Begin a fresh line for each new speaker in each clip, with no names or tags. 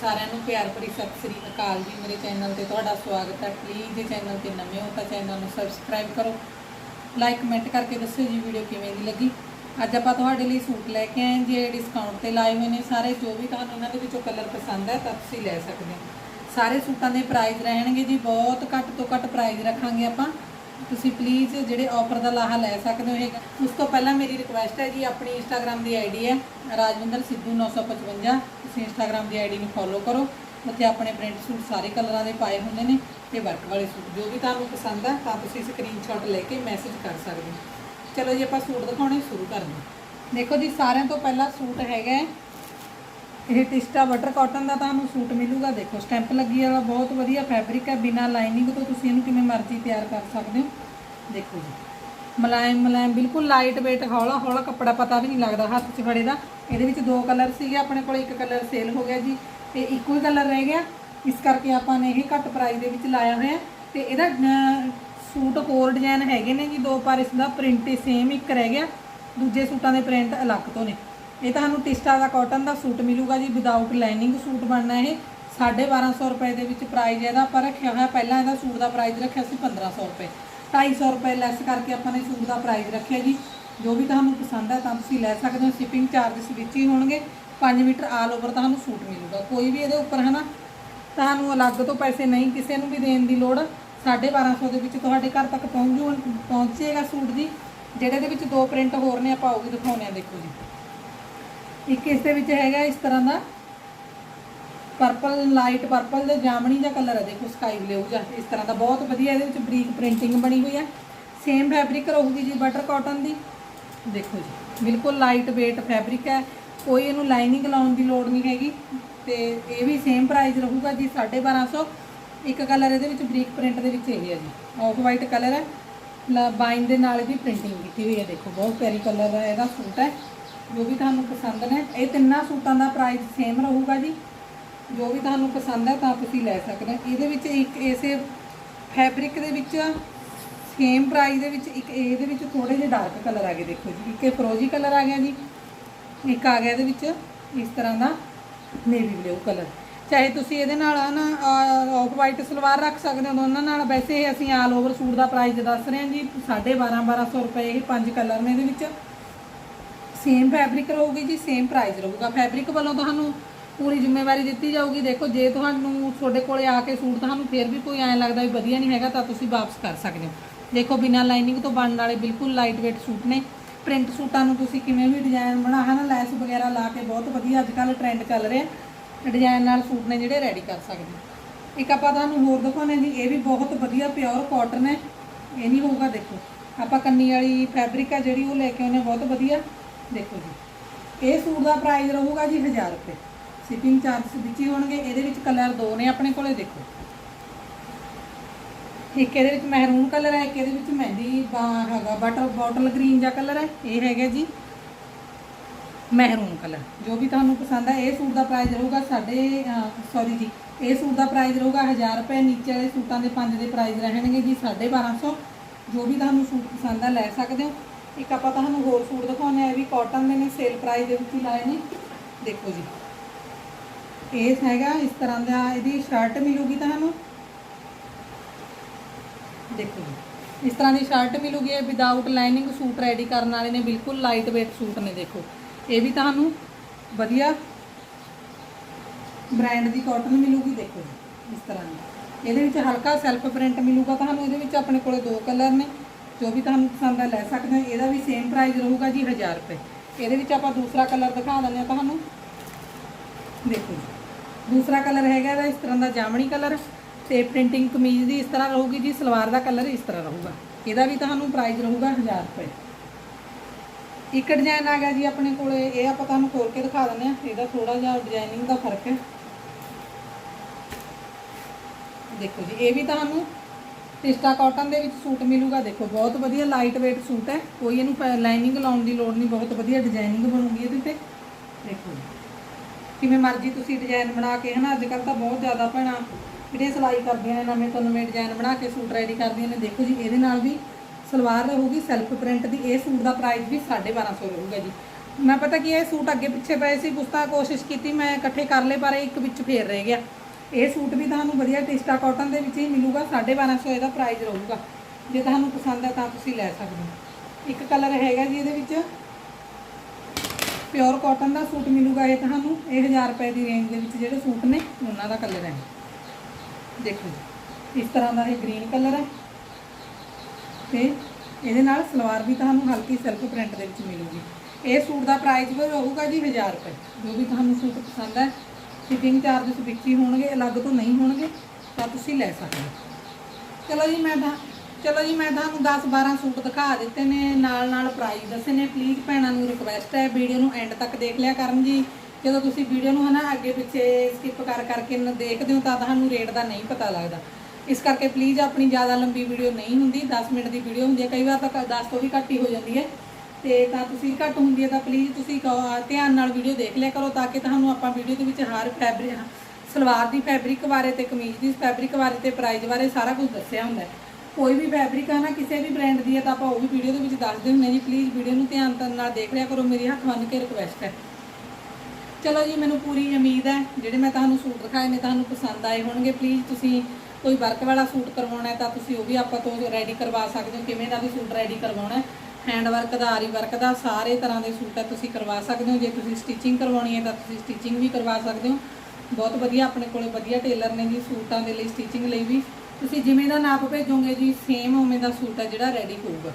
ਸਾਰਿਆਂ ਨੂੰ ਪਿਆਰ ਭਰੀ ਸਤਿ ਸ੍ਰੀ ਅਕਾਲ ਜੀ। ਮੇਰੇ ਚੈਨਲ ਤੇ ਤੁਹਾਡਾ ਸਵਾਗਤ ਹੈ। ਪਲੀਜ਼ ਜੇ ਚੈਨਲ ਤੇ ਨਵੇਂ ਹੋ ਤਾਂ ਚੈਨਲ ਨੂੰ ਸਬਸਕ੍ਰਾਈਬ ਕਰੋ। ਲਾਈਕ ਕਮੈਂਟ ਕਰਕੇ ਦੱਸਿਓ ਜੀ ਵੀਡੀਓ ਕਿਵੇਂ ਦੀ ਲੱਗੀ। ਅੱਜ ਆਪਾਂ ਤੁਹਾਡੇ ਲਈ ਸੂਟ ਲੈ ਕੇ ਆਏ ਜੇ। ਡਿਸਕਾਊਂਟ ਤੇ ਲਾਏ ਹੋਏ ਨੇ ਸਾਰੇ। ਜੋ ਵੀ ਤੁਹਾਨੂੰ ਉਹਨਾਂ ਦੇ ਵਿੱਚੋਂ ਕਲਰ ਪਸੰਦ ਹੈ, ਤਾਂ ਤੁਸੀਂ ਲੈ ਸਕਦੇ ਹੋ। ਸਾਰੇ ਸੂਟਾਂ ਦੇ ਪ੍ਰਾਈਸ ਰਹਿਣਗੇ ਜੀ। ਬਹੁਤ ਘੱਟ ਤੋਂ ਘੱਟ ਪ੍ਰਾਈਸ ਰੱਖਾਂਗੇ ਆਪਾਂ। ਤੁਸੀਂ ਪਲੀਜ਼ ਜਿਹੜੇ ਆਫਰ ਦਾ ਲਾਹਾ ਲੈ ਸਕਦੇ ਹੋ ਹੈਗਾ ਉਸ ਤੋਂ ਪਹਿਲਾਂ ਮੇਰੀ ਰਿਕੁਐਸਟ ਹੈ ਜੀ, ਆਪਣੀ ਇੰਸਟਾਗ੍ਰam ਦੀ ਆਈਡੀ ਹੈ ਰਾਜਵਿੰਦਰ ਸਿੱਧੂ 955 ਤੁਸੀਂ ਇੰਸਟਾਗ੍ਰam ਦੀ ਆਈਡੀ ਨੂੰ ਫੋਲੋ ਕਰੋ। ਉੱਥੇ ਆਪਣੇ ਪ੍ਰਿੰਟ ਸੂਟ ਸਾਰੇ ਕਲਰਾਂ ਦੇ ਪਾਏ ਹੁੰਦੇ ਨੇ ਤੇ ਵਰਕ ਵਾਲੇ ਸੂਟ ਜੋ ਵੀ ਤੁਹਾਨੂੰ ਪਸੰਦ ਹੈ ਤਾਂ ਤੁਸੀਂ ਸਕਰੀਨਸ਼ਾਟ ਲੈ ਕੇ ਮੈਸੇਜ ਕਰ ਸਕਦੇ ਹੋ। ਚਲੋ ਜੀ, ਆਪਾਂ ਸੂਟ ਦਿਖਾਉਣੇ ਸ਼ੁਰੂ ਕਰਦੇ ਹਾਂ। ਦੇਖੋ ਜੀ, ਸਾਰਿਆਂ ਤੋਂ ਪਹਿਲਾਂ ਸੂਟ ਹੈਗਾ ਇਹ ਟਿਸਟਾ ਬਟਰ ਕਾਟਨ ਦਾ ਤੁਹਾਨੂੰ ਸੂਟ ਮਿਲੂਗਾ। ਦੇਖੋ, ਸਟੈਂਪ ਲੱਗੀ ਵਾਲਾ ਬਹੁਤ ਵਧੀਆ ਫੈਬਰਿਕ ਹੈ। ਬਿਨਾ ਲਾਈਨਿੰਗ ਤੋਂ ਤੁਸੀਂ ਇਹਨੂੰ ਕਿਵੇਂ ਮਰਜ਼ੀ ਤਿਆਰ ਕਰ ਸਕਦੇ ਹੋ। ਦੇਖੋ ਜੀ। ਮਲਾਇਮ ਮਲਾਇਮ, ਬਿਲਕੁਲ ਲਾਈਟ weight, ਹੌਲਾ ਹੌਲਾ ਕੱਪੜਾ ਪਤਾ ਵੀ ਨਹੀਂ ਲੱਗਦਾ ਹੱਥ 'ਚ ਫੜੇ ਦਾ। ਇਹਦੇ ਵਿੱਚ ਦੋ ਕਲਰ ਸੀਗੇ, ਆਪਣੇ ਕੋਲ ਇੱਕ ਕਲਰ ਸੇਲ ਹੋ ਗਿਆ ਜੀ। ਤੇ ਇੱਕੋ ਹੀ ਕਲਰ ਰਹਿ ਗਿਆ। ਇਸ ਕਰਕੇ ਆਪਾਂ ਨੇ ਇਹ ਘੱਟ ਪ੍ਰਾਈਸ ਦੇ ਵਿੱਚ ਲਾਇਆ ਹੋਇਆ। ਤੇ ਇਹਦਾ ਸੂਟ ਹੋਰ ਡਿਜ਼ਾਈਨ ਹੈਗੇ ਨੇ ਜੀ, ਦੋ ਪਰ ਇਸ ਦਾ ਪ੍ਰਿੰਟ ਸੇਮ ਇੱਕ ਰਹਿ ਗਿਆ। ਦੂਜੇ ਸੂਟਾਂ ਦੇ ਪ੍ਰਿੰਟ ਅਲੱਗ ਤੋਂ ਨੇ। ਇਹ ਤੁਹਾਨੂੰ ਟਿਸਟਾ ਦਾ ਕਾਟਨ ਦਾ ਸੂਟ ਮਿਲੂਗਾ ਜੀ ਵਿਦਆਊਟ ਲਾਈਨਿੰਗ ਸੂਟ ਬਣਨਾ ਇਹ। 1250 ਰੁਪਏ ਦੇ ਵਿੱਚ ਪ੍ਰਾਈਸ ਇਹਦਾ, ਆਪਾਂ ਰੱਖਿਆ ਹੋਇਆ ਪਹਿਲਾਂ ਇਹਦਾ ਸੂਟ ਦਾ ਪ੍ਰਾਈਸ ਰੱਖਿਆ ਸੀ 1500 ਰੁਪਏ। 250 ਰੁਪਏ ਲੈਸ ਕਰਕੇ ਆਪਾਂ ਨੇ ਸੂਟ ਦਾ ਪ੍ਰਾਈਸ ਰੱਖਿਆ ਜੀ। ਜੋ ਵੀ ਤੁਹਾਨੂੰ ਪਸੰਦ ਹੈ ਤਾਂ ਤੁਸੀਂ ਲੈ ਸਕਦੇ ਹੋ ਸ਼ਿਪਿੰਗ ਚਾਰजेस ਵਿੱਚ ਹੀ ਹੋਣਗੇ। 5 ਮੀਟਰ ਆਲ ਓਵਰ ਤੁਹਾਨੂੰ ਸੂਟ ਮਿਲੂਗਾ। ਕੋਈ ਵੀ ਇਹਦੇ ਉੱਪਰ ਹੈ ਨਾ ਤੁਹਾਨੂੰ ਅਲੱਗ ਤੋਂ ਪੈਸੇ ਨਹੀਂ ਕਿਸੇ ਨੂੰ ਵੀ ਦੇਣ ਦੀ ਲੋੜ। 1250 ਦੇ ਵਿੱਚ ਤੁਹਾਡੇ ਘਰ ਤੱਕ ਪਹੁੰਚੂ, ਪਹੁੰਚੇਗਾ ਸੂਟ ਜੀ। ਜਿਹੜੇ ਦੇ ਵਿੱਚ ਦੋ ਪ੍ਰਿੰਟ ਹੋਰ ਨੇ, ਆਪਾਂ ਉਹ ਵੀ ਦਿਖਾਉਣੇ ਆ ਦੇਖੋ ਜੀ। ਇੱਕ ਇਸ ਦੇ ਵਿੱਚ ਹੈਗਾ ਇਸ ਤਰ੍ਹਾਂ ਦਾ ਪਰਪਲ ਲਾਈਟ ਪਰਪਲ ਦੇ ਜਾਮਣੀ ਦਾ ਕਲਰ ਹੈ, ਦੇਖੋ ਸਕਾਈ ਬਲੂ ਜਾਂ ਇਸ ਤਰ੍ਹਾਂ ਦਾ ਬਹੁਤ ਵਧੀਆ ਇਹਦੇ ਵਿੱਚ ਬਰੀਕ ਪ੍ਰਿੰਟਿੰਗ ਬਣੀ ਹੋਈ ਹੈ। ਸੇਮ ਫੈਬਰਿਕ ਰਹੂਗੀ ਜੀ ਬਟਰ ਕਾਟਨ ਦੀ। ਦੇਖੋ ਜੀ, ਬਿਲਕੁਲ ਲਾਈਟ weight ਫੈਬਰਿਕ ਹੈ, ਕੋਈ ਇਹਨੂੰ ਲਾਈਨਿੰਗ ਲਾਉਣ ਦੀ ਲੋੜ ਨਹੀਂ ਹੈਗੀ ਤੇ ਇਹ ਵੀ ਸੇਮ ਪ੍ਰਾਈਸ ਰਹੂਗਾ ਜੀ 1250 ਇੱਕ ਕਲਰ ਇਹਦੇ ਵਿੱਚ ਬਰੀਕ ਪ੍ਰਿੰਟ ਦੇ ਵਿੱਚ ਇਹ ਹੈ ਜੀ ਆਫ ਵਾਈਟ ਕਲਰ ਹੈ। ਬਾਈਨ ਦੇ ਨਾਲ ਇਹਦੀ ਪ੍ਰਿੰਟਿੰਗ ਕੀਤੀ ਹੋਈ ਹੈ, ਦੇਖੋ ਬਹੁਤ ਪਿਆਰੀ ਕਲਰ ਦਾ ਇਹਦਾ ਸੂਟ ਹੈ। ਜੋ ਵੀ ਤੁਹਾਨੂੰ ਪਸੰਦ ਨੇ, ਇਹ ਤਿੰਨਾਂ ਸੂਟਾਂ ਦਾ ਪ੍ਰਾਈਸ ਸੇਮ ਰਹੂਗਾ ਜੀ। ਜੋ ਵੀ ਤੁਹਾਨੂੰ ਪਸੰਦ ਹੈ ਤਾਂ ਤੁਸੀਂ ਲੈ ਸਕਦੇ ਹੋ। ਇਹਦੇ ਵਿੱਚ ਇੱਕ ਇਸੇ ਫੈਬਰਿਕ ਦੇ ਵਿੱਚ ਸੇਮ ਪ੍ਰਾਈਸ ਦੇ ਵਿੱਚ, ਇੱਕ ਇਹਦੇ ਵਿੱਚ ਥੋੜੇ ਜਿਹੇ ਡਾਰਕ ਕਲਰ ਆ ਗਏ। ਦੇਖੋ ਜੀ, ਇੱਕ ਇਹ ਫਰੋਜੀ ਕਲਰ ਆ ਗਿਆ ਜੀ, ਇੱਕ ਆ ਗਿਆ ਇਹਦੇ ਵਿੱਚ ਇਸ ਤਰ੍ਹਾਂ ਦਾ ਨੇਵੀ ਬਲੂ ਕਲਰ ਚਾਹੇ ਤੁਸੀਂ ਇਹਦੇ ਨਾਲ ਨਾ ਆਫ ਵਾਈਟ ਸਲਵਾਰ ਰੱਖ ਸਕਦੇ ਹੋ ਦੋਨਾਂ ਨਾਲ ਵੈਸੇ ਅਸੀਂ ਆਲ ਓਵਰ ਸੂਟ ਦਾ ਪ੍ਰਾਈਸ ਦੱਸ ਰਹੇ ਹਾਂ ਜੀ 12.5 1200 ਰੁਪਏ ਇਹ ਪੰਜ ਕਲਰ ਨੇ ਇਹਦੇ ਵਿੱਚ। ਸੇਮ ਫੈਬਰਿਕ ਰਹੂਗੀ ਜੀ ਸੇਮ ਪ੍ਰਾਈਸ ਰਹੂਗਾ। ਫੈਬਰਿਕ ਵੱਲੋਂ ਤੁਹਾਨੂੰ ਪੂਰੀ ਜ਼ਿੰਮੇਵਾਰੀ ਦਿੱਤੀ ਜਾਊਗੀ। ਦੇਖੋ, ਜੇ ਤੁਹਾਨੂੰ ਤੁਹਾਡੇ ਕੋਲੇ ਆ ਕੇ ਸੂਟ, ਤੁਹਾਨੂੰ ਫੇਰ ਵੀ ਕੋਈ ਐਂ ਲੱਗਦਾ ਵੀ ਵਧੀਆ ਨਹੀਂ ਹੈਗਾ, ਤਾਂ ਤੁਸੀਂ ਵਾਪਸ ਕਰ ਸਕਦੇ ਹੋ। ਦੇਖੋ, ਬਿਨਾਂ ਲਾਈਨਿੰਗ ਤੋਂ ਬਣਨ ਵਾਲੇ ਬਿਲਕੁਲ ਲਾਈਟ weight ਸੂਟ ਨੇ। ਪ੍ਰਿੰਟ ਸੂਟਾਂ ਨੂੰ ਤੁਸੀਂ ਕਿਵੇਂ ਵੀ ਡਿਜ਼ਾਈਨ ਬਣਾ ਹੈ ਨਾ ਲੈਸ ਵਗੈਰਾ ਲਾ ਕੇ ਬਹੁਤ ਵਧੀਆ ਅੱਜ ਕੱਲ੍ਹ ਟ੍ਰੈਂਡ ਚੱਲ ਰਿਹਾ। ਡਿਜ਼ਾਈਨ ਨਾਲ ਸੂਟ ਨੇ ਜਿਹੜੇ ਰੈਡੀ ਕਰ ਸਕਦੇ ਹੋ। ਇੱਕ ਆਪਾਂ ਤੁਹਾਨੂੰ ਹੋਰ ਦਿਖਾਉਂਦੇ ਜੀ, ਇਹ ਵੀ ਬਹੁਤ ਵਧੀਆ ਪਿਓਰ ਕਾਟਨ ਹੈ। ਇਹ ਨਹੀਂ ਹੋਊਗਾ, ਦੇਖੋ। ਆਪਾਂ ਕੰਨੀ ਵਾਲੀ ਫੈਬਰਿਕ ਆ ਜਿਹੜੀ, ਉਹ ਲੈ ਕੇ ਆਉਨੇ ਬਹੁਤ ਵਧੀਆ। ਦੇਖੋ ਜੀ, ਇਹ ਸੂਟ ਦਾ ਪ੍ਰਾਈਸ ਰਹੂਗਾ ਜੀ 1000 ਰੁਪਏ। ਸ਼ਿਪਿੰਗ ਚਾਰजेस ਵਿੱਚ ਹੀ ਹੋਣਗੇ, ਇਹਦੇ ਵਿੱਚ ਕਲਰ ਦੋ ਨੇ ਆਪਣੇ ਕੋਲੇ, ਦੇਖੋ। ਇੱਕ ਇਹਦੇ ਵਿੱਚ ਮਹਿਰੂਨ ਕਲਰ ਹੈ, ਇੱਕ ਇਹਦੇ ਵਿੱਚ ਮਹਿੰਦੀ ਬਾ- ਹੈਗਾ ਬਟਰ ਬੋਟਲ ਗ੍ਰੀਨ ਜਿਹਾ ਕਲਰ ਹੈ, ਇਹ ਹੈਗਾ ਜੀ ਮਹਿਰੂਨ ਕਲਰ ਜੋ ਵੀ ਤੁਹਾਨੂੰ ਪਸੰਦ ਹੈ, ਇਹ ਸੂਟ ਦਾ ਪ੍ਰਾਈਸ ਰਹੂਗਾ ਸਾਡੇ ਸੌਰੀ ਜੀ, ਇਹ ਸੂਟ ਦਾ ਪ੍ਰਾਈਸ ਰਹੂਗਾ 1000 ਰੁਪਏ, ਨੀਚੇ ਵਾਲੇ ਸੂਟਾਂ ਦੇ ਪੰਜ ਦੇ ਪ੍ਰਾਈਸ ਰਹਿਣਗੇ ਜੀ 1250 ਜੋ ਵੀ ਤੁਹਾਨੂੰ ਸੂਟ ਪਸੰਦ ਹੈ, ਲੈ ਸਕਦੇ ਹੋ। ਇੱਕ ਆਪਾਂ ਤੁਹਾਨੂੰ ਹੋਰ ਸੂਟ ਦਿਖਾਉਂਦੇ ਆ ਇਹ ਵੀ ਕਾਟਨ ਦੇ ਨੇ ਸੇਲ ਪ੍ਰਾਈਸ ਦੇ ਵਿੱਚ ਹੀ ਲਾਏ ਨੇ। ਦੇਖੋ ਜੀ। ਇਹ ਹੈਗਾ ਇਸ ਤਰ੍ਹਾਂ ਦਾ, ਇਹਦੀ ਸ਼ਰਟ ਮਿਲੂਗੀ ਤੁਹਾਨੂੰ। ਦੇਖੋ ਜੀ। ਇਸ ਤਰ੍ਹਾਂ ਦੀ ਸ਼ਰਟ ਮਿਲੂਗੀ, ਇਹ ਵਿਦਆਊਟ ਲਾਈਨਿੰਗ ਸੂਟ ਰੈਡੀ ਕਰਨ ਵਾਲੇ ਨੇ, ਬਿਲਕੁਲ ਲਾਈਟ weight ਸੂਟ ਨੇ, ਦੇਖੋ। ਇਹ ਵੀ ਤੁਹਾਨੂੰ ਵਧੀਆ ਬ੍ਰਾਂਡ ਦੀ ਕਾਟਨ ਮਿਲੂਗੀ, ਦੇਖੋ ਜੀ। ਇਸ ਤਰ੍ਹਾਂ ਦੀ। ਇਹਦੇ ਵਿੱਚ ਹਲਕਾ ਸੈਲਫ ਪ੍ਰਿੰਟ ਮਿਲੂਗਾ ਤੁਹਾਨੂੰ, ਇਹਦੇ ਵਿੱਚ ਆਪਣੇ ਕੋਲੇ ਦੋ ਕਲਰ ਨੇ। ਜੋ ਵੀ ਤੁਹਾਨੂੰ ਪਸੰਦ ਹੈ ਲੈ ਸਕਦੇ ਹੋ। ਇਹਦਾ ਵੀ ਸੇਮ ਪ੍ਰਾਈਸ ਰਹੂਗਾ ਜੀ 1000 ਰੁਪਏ। ਇਹਦੇ ਵਿੱਚ ਆਪਾਂ ਦੂਸਰਾ ਕਲਰ ਦਿਖਾ ਦਿੰਦੇ ਹਾਂ ਤੁਹਾਨੂੰ। ਦੇਖੋ ਜੀ। ਦੂਸਰਾ ਕਲਰ ਹੈਗਾ ਇਹਦਾ, ਇਸ ਤਰ੍ਹਾਂ ਦਾ ਜਾਮਣੀ ਕਲਰ ਤੇ ਪ੍ਰਿੰਟਿੰਗ ਕਮੀਜ਼ ਦੀ ਇਸ ਤਰ੍ਹਾਂ ਰਹੂਗੀ ਜੀ, ਸਲਵਾਰ ਦਾ ਕਲਰ ਇਸ ਤਰ੍ਹਾਂ ਰਹੂਗਾ। ਇਹਦਾ ਵੀ ਤੁਹਾਨੂੰ ਪ੍ਰਾਈਸ ਰਹੂਗਾ 1000 ਰੁਪਏ। ਇੱਕ ਡਿਜ਼ਾਈਨ ਆ ਗਿਆ ਜੀ ਆਪਣੇ ਕੋਲੇ। ਇਹ ਆਪਾਂ ਤੁਹਾਨੂੰ ਖੋਲ ਕੇ ਦਿਖਾ ਦਿੰਦੇ ਆ ਇਹਦਾ ਥੋੜਾ ਜਿਹਾ ਡਿਜ਼ਾਈਨਿੰਗ ਦਾ ਫ਼ਰਕ ਹੈ। ਦੇਖੋ ਜੀ, ਇਹ ਵੀ ਤੁਹਾਨੂੰ ਟਿਸਟਾ ਕਾਟਨ ਦੇ ਵਿੱਚ ਸੂਟ ਮਿਲੂਗਾ। ਦੇਖੋ, ਬਹੁਤ ਵਧੀਆ ਲਾਈਟ weight ਸੂਟ ਹੈ। ਕੋਈ ਇਹਨੂੰ ਲਾਈਨਿੰਗ ਲਾਉਣ ਦੀ ਲੋੜ ਨਹੀਂ, ਬਹੁਤ ਵਧੀਆ ਡਿਜ਼ਾਈਨਿੰਗ ਬਣੂਗੀ ਇਹਦੇ ਤੇ। ਦੇਖੋ ਜੀ। ਕਿਵੇਂ ਮਰਜ਼ੀ ਤੁਸੀਂ ਡਿਜ਼ਾਈਨ ਬਣਾ ਕੇ, ਹਨਾ ਅੱਜ ਕੱਲ ਤਾਂ ਬਹੁਤ ਜ਼ਿਆਦਾ ਭੈਣਾਂ ਜਿਹੜੀਆਂ ਸਿਲਾਈ ਕਰਦੀਆਂ ਨੇ, ਨਵੇਂ ਤੋਂ ਨਵੇਂ ਡਿਜ਼ਾਈਨ ਬਣਾ ਕੇ ਸੂਟ ਰੈਡੀ ਕਰਦੀਆਂ ਨੇ। ਦੇਖੋ ਜੀ, ਇਹਦੇ ਨਾਲ ਵੀ ਸਲਵਾਰ ਰਹੂਗੀ ਸੈਲਫ ਪ੍ਰਿੰਟ ਦੀ। ਇਹ ਸੂਟ ਦਾ ਪ੍ਰਾਈਸ ਵੀ 1250 ਰਹੂਗਾ ਜੀ। ਮੈਂ ਪਤਾ ਕੀ ਇਹ ਸੂਟ ਅੱਗੇ ਪਿੱਛੇ ਪਏ ਸੀ, ਪੁਸਤਾ ਕੋਸ਼ਿਸ਼ ਕੀਤੀ, ਮੈਂ ਇਕੱਠੇ ਕਰ ਲਏ, ਪਰ ਇੱਕ ਵਿੱਚ ਫੇਰ ਰਹਿ ਗਿਆ। ਇਹ ਸੂਟ ਵੀ ਤੁਹਾਨੂੰ ਵਧੀਆ ਟਿਸਟਾ ਕਾਟਨ ਦੇ ਵਿੱਚ ਹੀ ਮਿਲੂਗਾ 1250 ਇਹਦਾ ਪ੍ਰਾਈਸ ਰਹੂਗਾ। ਜੇ ਤੁਹਾਨੂੰ ਪਸੰਦ ਹੈ ਤਾਂ ਤੁਸੀਂ ਲੈ ਸਕਦੇ ਹੋ। ਇੱਕ ਕਲਰ ਹੈਗਾ ਜੀ ਇਹਦੇ ਵਿੱਚ। ਪਿਓਰ ਕਾਟਨ ਦਾ ਸੂਟ ਮਿਲੂਗਾ ਇਹ ਤੁਹਾਨੂੰ ਇਹ 1000 ਰੁਪਏ ਦੀ ਰੇਂਜ ਦੇ ਵਿੱਚ ਜਿਹੜੇ ਸੂਟ ਨੇ ਉਹਨਾਂ ਦਾ ਕਲਰ ਹੈ। ਦੇਖੋ ਜੀ, ਇਸ ਤਰ੍ਹਾਂ ਦਾ ਇਹ ਗ੍ਰੀਨ ਕਲਰ ਹੈ। ਤੇ ਇਹਦੇ ਨਾਲ ਸਲਵਾਰ ਵੀ ਤੁਹਾਨੂੰ ਹਲਕੀ ਸਿਲਕ ਪ੍ਰਿੰਟ ਦੇ ਵਿੱਚ ਮਿਲੂਗੀ। ਇਹ ਸੂਟ ਦਾ ਪ੍ਰਾਈਸ ਵੀ ਰਹੂਗਾ ਜੀ 1000 ਰੁਪਏ ਜੋ ਵੀ ਤੁਹਾਨੂੰ ਸੂਟ ਪਸੰਦ ਹੈ। ਸ਼ਿਪਿੰਗ ਚਾਰजेस ਵਿੱਚ ਹੀ ਹੋਣਗੇ, ਅਲੱਗ ਤੋਂ ਨਹੀਂ ਹੋਣਗੇ, ਤਾਂ ਤੁਸੀਂ ਲੈ ਸਕਦੇ ਹੋ। ਚਲੋ ਜੀ, ਮੈਂ ਤਾਂ ਚਲੋ ਜੀ, ਮੈਂ ਤੁਹਾਨੂੰ 10 12 ਸੂਟ ਦਿਖਾ ਦਿੱਤੇ ਨੇ, ਨਾਲ ਨਾਲ ਪ੍ਰਾਈਸ ਦੱਸੇ ਨੇ। ਪਲੀਜ਼ ਭੈਣਾਂ ਨੂੰ ਰਿਕੁਐਸਟ ਹੈ, ਵੀਡੀਓ ਨੂੰ ਐਂਡ ਤੱਕ ਦੇਖ ਲਿਆ ਕਰਨ ਜੀ। ਜਦੋਂ ਤੁਸੀਂ ਵੀਡੀਓ ਨੂੰ ਹਨਾ ਅੱਗੇ ਪਿੱਛੇ ਸਕਿਪ ਕਰ ਕਰਕੇ ਨ- ਦੇਖਦੇ ਹੋ, ਤਾਂ ਤੁਹਾਨੂੰ ਰੇਟ ਦਾ ਨਹੀਂ ਪਤਾ ਲੱਗਦਾ। ਇਸ ਕਰਕੇ ਪਲੀਜ਼ ਆਪਣੀ ਜ਼ਿਆਦਾ ਲੰਬੀ ਵੀਡੀਓ ਨਹੀਂ ਹੁੰਦੀ। 10 ਮਿੰਟ ਦੀ ਵੀਡੀਓ ਹੁੰਦੀ ਹੈ। ਕਈ ਵਾਰ ਤਾਂ 10 ਤੋਂ ਵੀ ਘੱਟ ਹੀ ਹੋ ਜਾਂਦੀ ਹੈ। ਤੇ ਤਾਂ ਤੁਸੀਂ ਘੱਟ ਹੁੰਦੀ ਹੈ ਤਾਂ ਪਲੀਜ਼ ਤੁਸੀਂ ਕਹੋ- ਧਿਆਨ ਨਾਲ ਵੀਡੀਓ ਦੇਖ ਲਿਆ ਕਰੋ ਤਾਂ ਕਿ ਤੁਹਾਨੂੰ ਆਪਾਂ ਵੀਡੀਓ ਦੇ ਵਿੱਚ ਹਰ ਫੈਬਰਿਕ ਸਲਵਾਰ ਦੀ ਫੈਬਰਿਕ ਬਾਰੇ ਤੇ ਕਮੀਜ਼ ਦੀ ਫੈਬਰਿਕ ਬਾਰੇ ਤੇ ਪ੍ਰਾਈਸ ਬਾਰੇ ਸਾਰਾ ਕੁਝ ਦੱਸਿਆ ਹੁੰਦਾ ਹੈ। ਕੋਈ ਵੀ ਫੈਬਰਿਕ ਹੈ ਨਾ, ਕਿਸੇ ਵੀ ਬ੍ਰਾਂਡ ਦੀ ਹੈ ਤਾਂ ਆਪਾਂ ਉਹ ਵੀ ਵੀਡੀਓ ਦੇ ਵਿੱਚ ਦੱਸਦੇ ਹੁੰਦੇ ਹਾਂ ਜੀ। ਪਲੀਜ਼ ਵੀਡੀਓ ਨੂੰ ਧਿਆਨ ਨਾਲ ਦੇਖ ਲਿਆ ਕਰੋ, ਮੇਰੀ ਹੱਥ ਬੰਨ੍ਹ ਕੇ ਰਿਕੁਐਸਟ ਹੈ। ਚਲੋ ਜੀ, ਮੈਨੂੰ ਪੂਰੀ ਉਮੀਦ ਹੈ, ਜਿਹੜੇ ਮੈਂ ਤੁਹਾਨੂੰ ਸੂਟ ਦਿਖਾਏ ਨੇ, ਤੁਹਾਨੂੰ ਪਸੰਦ ਆਏ ਹੋਣਗੇ। ਪਲੀਜ਼ ਤੁਸੀਂ ਕੋਈ ਵਰਕ ਵਾਲਾ ਸੂਟ ਕਰਵਾਉਣਾ ਹੈ ਤਾਂ ਤੁਸੀਂ ਉਹ ਵੀ ਆਪਾਂ ਤੋਂ ਰੈਡੀ ਕਰਵਾ ਸਕਦੇ ਹੋ, ਕਿਵੇਂ ਦਾ ਵੀ ਸੂਟ ਰੈਡੀ ਕਰਵਾਉਣਾ ਹੈ। ਹੈਂਡ ਵਰਕ ਦਾ ਆਰੀ ਵਰਕ ਦਾ, ਸਾਰੇ ਤਰ੍ਹਾਂ ਦੇ ਸੂਟ ਹੈ, ਤੁਸੀਂ ਕਰਵਾ ਸਕਦੇ ਹੋ। ਜੇ ਤੁਸੀਂ ਸਟਿਚਿੰਗ ਕਰਵਾਉਣੀ ਹੈ ਤਾਂ ਤੁਸੀਂ ਸਟਿਚਿੰਗ ਵੀ ਕਰਵਾ ਸਕਦੇ ਹੋ। ਬਹੁਤ ਵਧੀਆ, ਆਪਣੇ ਕੋਲੇ ਵਧੀਆ ਟੇਲਰ ਨੇ ਜੀ ਸੂਟਾਂ ਦੇ ਲਈ ਸਟਿਚਿੰਗ ਲਈ ਵੀ। ਤੁਸੀਂ ਜਿਵੇਂ ਦਾ ਨਾਪ ਭੇਜੋਗੇ ਜੀ ਸੇਮ ਉਵੇਂ ਦਾ ਸੂਟ ਹੈ ਜਿਹੜਾ ਰੈਡੀ ਹੋਊਗਾ।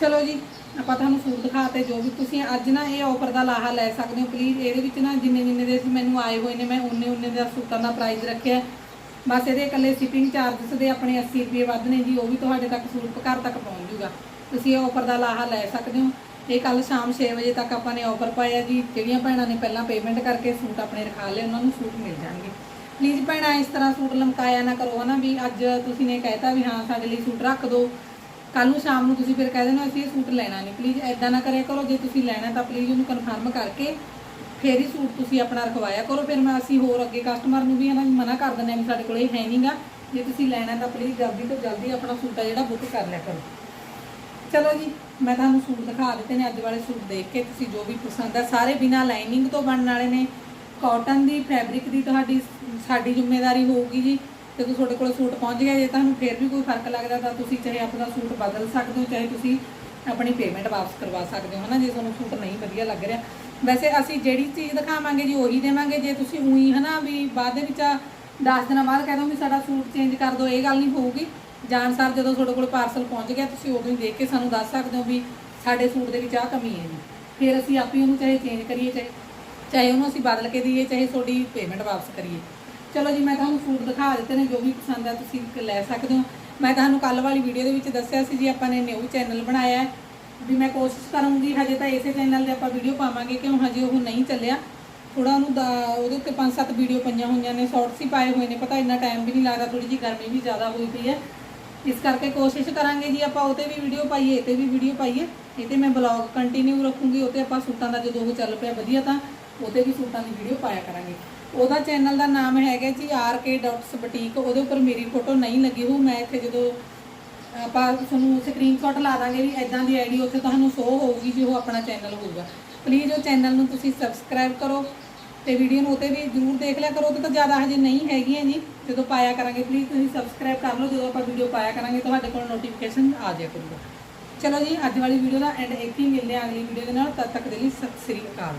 ਚਲੋ ਜੀ, ਆਪਾਂ ਤੁਹਾਨੂੰ ਸੂਟ ਦਿਖਾਤੇ ਜੋ ਵੀ ਤੁਸੀਂ ਅੱਜ ਨਾ ਇਹ ਆਫਰ ਦਾ ਲਾਹਾ ਲੈ ਸਕਦੇ ਹੋ। ਪਲੀਜ਼ ਇਹਦੇ ਵਿੱਚ ਨਾ ਜਿੰਨੇ ਜਿੰਨੇ ਦੇ ਮੈਨੂੰ ਆਏ ਹੋਏ ਨੇ, ਮੈਂ ਉਨੇ ਉਨੇ ਦਾ ਸੂਟਾਂ ਦਾ ਪ੍ਰਾਈਸ ਰੱਖਿਆ ਬਸ ਇਹਦੇ ਇਕੱਲੇ ਸ਼ਿਪਿੰਗ ਚਾਰजेस ਦੇ ਆਪਣੇ 80 ਰੁਪਏ ਵੱਧ ਨੇ ਜੀ, ਉਹ ਵੀ ਤੁਹਾਡੇ ਤੱਕ ਸੂਟ ਘਰ ਤੱਕ ਪਹੁੰਚ ਜੂਗਾ। ਤੁਸੀਂ ਇਹ ਆਫਰ ਦਾ ਲਾਹਾ ਲੈ ਸਕਦੇ ਹੋ। ਇਹ ਕੱਲ ਸ਼ਾਮ 6 ਵਜੇ ਤੱਕ ਆਪਾਂ ਨੇ ਆਫਰ ਪਾਇਆ ਜੀ। ਜਿਹੜੀਆਂ ਭੈਣਾਂ ਨੇ ਪਹਿਲਾਂ ਪੇਮੈਂਟ ਕਰਕੇ ਸੂਟ ਆਪਣੇ ਰਖਾ ਲਏ, ਉਹਨਾਂ ਨੂੰ ਸੂਟ ਮਿਲ ਜਾਣਗੇ। ਪਲੀਜ਼ ਭੈਣਾਂ, ਇਸ ਤਰ੍ਹਾਂ ਸੂਟ ਲਮਕਾਇਆ ਨਾ ਕਰੋ, ਹਨਾ ਵੀ ਅੱਜ ਤੁਸੀਂ ਨੇ ਕਹਿਤਾ ਵੀ ਹਾਂ, ਸਾਡੇ ਲਈ ਸੂਟ ਰੱਖ ਦਿਓ ਕੱਲ ਨੂੰ ਸ਼ਾਮ ਨੂੰ ਤੁਸੀਂ ਫਿਰ ਕਹਿ ਦੇਣਾ, ਅਸੀਂ ਇਹ ਸੂਟ ਲੈਣਾ ਨਹੀਂ। ਪਲੀਜ਼ ਐਦਾਂ ਨਾ ਕਰਿਆ ਕਰੋ, ਜੇ ਤੁਸੀਂ ਲੈਣਾ ਤਾਂ ਪਲੀਜ਼ ਉਹਨੂੰ ਕਨਫਰਮ ਕਰਕੇ ਫੇਰ ਹੀ ਸੂਟ ਤੁਸੀਂ ਆਪਣਾ ਰਖਵਾਇਆ ਕਰੋ। ਫਿਰ ਮੈਂ ਅਸੀਂ ਹੋਰ ਅੱਗੇ ਕਸਟਮਰ ਨੂੰ ਵੀ ਹਨਾ ਮਨਾ ਕਰ ਦਿੰਦੇ ਹਾਂ ਵੀ ਸਾਡੇ ਕੋਲ ਇਹ ਹੈ ਨਹੀਂਗਾ ਜੇ ਤੁਸੀਂ ਲੈਣਾ ਤਾਂ ਪਲੀਜ਼ ਜਲਦੀ ਤੋਂ ਜਲਦੀ ਆਪਣਾ ਸੂਟ ਆ ਜਿਹੜਾ ਬੁੱਕ ਕਰ ਲਿਆ ਕਰੋ। ਚਲੋ ਜੀ, ਮੈਂ ਤੁਹਾਨੂੰ ਸੂਟ ਦਿਖਾ ਦਿੱਤੇ ਨੇ ਅੱਜ ਵਾਲੇ ਸੂਟ ਦੇਖ ਕੇ, ਤੁਸੀਂ ਜੋ ਵੀ ਪਸੰਦ ਆ, ਸਾਰੇ ਬਿਨਾ ਲਾਈਨਿੰਗ ਤੋਂ ਬਣਨ ਵਾਲੇ ਨੇ। ਕਾਟਨ ਦੀ ਫੈਬਰਿਕ ਦੀ ਤੁਹਾਡੀ, ਸਾਡੀ ਜ਼ਿੰਮੇਵਾਰੀ ਹੋਊਗੀ ਜੀ। ਜਦੋਂ ਤੁਹਾਡੇ ਕੋਲ ਸੂਟ ਪਹੁੰਚ ਗਿਆ, ਜੇ ਤੁਹਾਨੂੰ ਫਿਰ ਵੀ ਕੋਈ ਫ਼ਰਕ ਲੱਗਦਾ ਤਾਂ ਤੁਸੀਂ ਚਾਹੇ ਆਪਣਾ ਸੂਟ ਬਦਲ ਸਕਦੇ ਹੋ, ਚਾਹੇ ਤੁਸੀਂ ਆਪਣੀ ਪੇਮੈਂਟ ਵਾਪਸ ਕਰਵਾ ਸਕਦੇ ਹੋ, ਹਨਾ? ਜੇ ਤੁਹਾਨੂੰ ਸੂਟ ਨਹੀਂ ਵਧੀਆ ਲੱਗ ਰਿਹਾ। ਵੈਸੇ ਅਸੀਂ ਜਿਹੜੀ ਚੀਜ਼ ਦਿਖਾਵਾਂਗੇ ਜੀ, ਉਹੀ ਦੇਵਾਂਗੇ। ਜੇ ਤੁਸੀਂ ਉਹੀ, ਹਨਾ, ਵੀ ਬਾਅਦ ਦੇ ਵਿੱਚ 10 ਦਿਨਾਂ ਬਾਅਦ ਕਹਿ ਦੋ ਵੀ ਸਾਡਾ ਸੂਟ ਚੇਂਜ ਕਰ ਦਿਓ, ਇਹ ਗੱਲ ਨਹੀਂ ਹੋਊਗੀ। ਜਾਣ ਸਰ ਜਦੋਂ ਤੁਹਾਡੇ ਕੋਲ ਪਾਰਸਲ ਪਹੁੰਚ ਗਿਆ, ਤੁਸੀਂ ਉਦੋਂ ਹੀ ਦੇਖ ਕੇ ਸਾਨੂੰ ਦੱਸ ਸਕਦੇ ਹੋ ਵੀ ਸਾਡੇ ਸੂਟ ਦੇ ਵਿੱਚ ਆਹ ਕਮੀ ਹੈ ਜੀ। ਫਿਰ ਅਸੀਂ ਆਪੇ ਉਹਨੂੰ ਚਾਹੇ ਚੇਂਜ ਕਰੀਏ, ਚਾਹੇ ਚਾਹੇ ਉਹਨੂੰ ਅਸੀਂ ਬਦਲ ਕੇ ਦਈਏ, ਚਾਹੇ ਤੁਹਾਡੀ ਪੇਮੈਂਟ ਵਾਪਸ ਕਰੀਏ। ਚਲੋ ਜੀ, ਮੈਂ ਤੁਹਾਨੂੰ ਸੂਟ ਦਿਖਾ ਦਿੱਤੇ ਨੇ, ਜੋ ਵੀ ਪਸੰਦ ਆ ਤੁਸੀਂ ਲੈ ਸਕਦੇ ਹੋ। ਮੈਂ ਤੁਹਾਨੂੰ ਕੱਲ ਵਾਲੀ ਵੀਡੀਓ ਦੇ ਵਿੱਚ ਦੱਸਿਆ ਸੀ ਜੀ, ਆਪਾਂ ਨੇ ਨਿਊ ਚੈਨਲ ਬਣਾਇਆ ਹੈ। ਵੀ ਮੈਂ ਕੋਸ਼ਿਸ਼ ਕਰੂੰਗੀ, ਹਜੇ ਤਾਂ ਇਸੇ ਚੈਨਲ ਤੇ ਆਪਾਂ ਵੀਡੀਓ ਪਾਵਾਂਗੇ, ਕਿਉਂ ਹਜੇ ਉਹ ਨਹੀਂ ਚੱਲਿਆ। ਥੋੜਾ ਉਹਨੂੰ ਦਾ- ਉਹਦੇ ਉੱਤੇ ਪੰਜ ਸੱਤ ਵੀਡੀਓ ਪਈਆਂ ਹੋਈਆਂ ਨੇ ਸ਼ਾਰਟਸ ਹੀ ਪਾਏ ਹੋਏ ਨੇ, ਪਤਾ ਇੰਨਾ ਟਾਈਮ ਵੀ ਨਹੀਂ ਲੱਗਦਾ ਥੋੜੀ ਜਿਹੀ ਗਰਮੀ ਵੀ ਜ਼ਿਆਦਾ ਹੋਈ ਪਈ ਹੈ। ਇਸ ਕਰਕੇ ਕੋਸ਼ਿਸ਼ ਕਰਾਂਗੇ ਜੀ ਆਪਾਂ ਉਹ ਵੀ ਵੀਡੀਓ ਪਾਈਏ ਇਹ ਤੇ ਵੀ ਵੀਡੀਓ ਪਾਈਏ। ਇਹ ਤੇ ਮੈਂ ਬਲੌਗ ਕੰਟੀਨਿਊ ਰੱਖੂੰਗੀ ਉਹ ਤੇ ਆਪਾਂ ਸੂਟਾਂ ਦਾ ਜਦੋਂ ਉਹ ਚੱਲ ਪਿਆ ਵਧੀਆ ਤਾਂ ਉਹ ਤੇ ਵੀ ਸੂਟਾਂ ਦੀ ਵੀਡੀਓ ਪਾਇਆ ਕਰਾਂਗੇ। ਉਹਦਾ ਚੈਨਲ ਦਾ ਨਾਮ ਹੈਗਾ ਜੀ RK ਬੁਟੀਕ ਉਹਦੇ ਉੱਪਰ ਮੇਰੀ ਫੋਟੋ ਨਹੀਂ ਲੱਗੀ ਹੋਊ, ਮੈਂ ਇੱਥੇ ਜਦੋਂ ਆਪਾਂ ਤੁਹਾਨੂੰ ਸਕਰੀਨਸ਼ਾਟ ਲਾ ਦਾਂਗੇ ਵੀ ਐਦਾਂ ਦੀ ਆਈਡੀ ਉੱਥੇ ਤੁਹਾਨੂੰ ਸ਼ੋ ਹੋਊਗੀ ਜੀ ਉਹ ਆਪਣਾ ਚੈਨਲ ਹੋਊਗਾ। ਪਲੀਜ਼ ਉਹ ਚੈਨਲ ਨੂੰ ਤੁਸੀਂ ਸਬਸਕ੍ਰਾਈਬ ਕਰੋ ਤੇ ਵੀਡੀਓ ਨੂੰ ਉਤੇ ਵੀ ਜ਼ਰੂਰ ਦੇਖ ਲਿਆ ਕਰੋ ਉਹ ਤਾਂ ਜ਼ਿਆਦਾ ਹਜੇ ਨਹੀਂ ਹੈਗੀਆਂ ਜੀ। ਜਦੋਂ ਪਾਇਆ ਕਰਾਂਗੇ ਪਲੀਜ਼ ਤੁਸੀਂ ਸਬਸਕ੍ਰਾਈਬ ਕਰ ਲਓ। ਜਦੋਂ ਆਪਾਂ ਵੀਡੀਓ ਪਾਇਆ ਕਰਾਂਗੇ, ਤੁਹਾਡੇ ਕੋਲ ਨੋਟੀਫਿਕੇਸ਼ਨ ਆ ਜਾਇਆ ਕਰੂਗਾ। ਚਲੋ ਜੀ, ਅੱਜ ਵਾਲੀ ਵੀਡੀਓ ਦਾ ਐਂਡ ਇੱਥੇ ਹੀ ਮਿਲਦੇ ਹਾਂ ਅਗਲੀ ਵੀਡੀਓ ਦੇ ਨਾਲ। ਤਦ ਤੱਕ ਦੇ ਲਈ ਸਤਿ ਸ੍ਰੀ ਅਕਾਲ।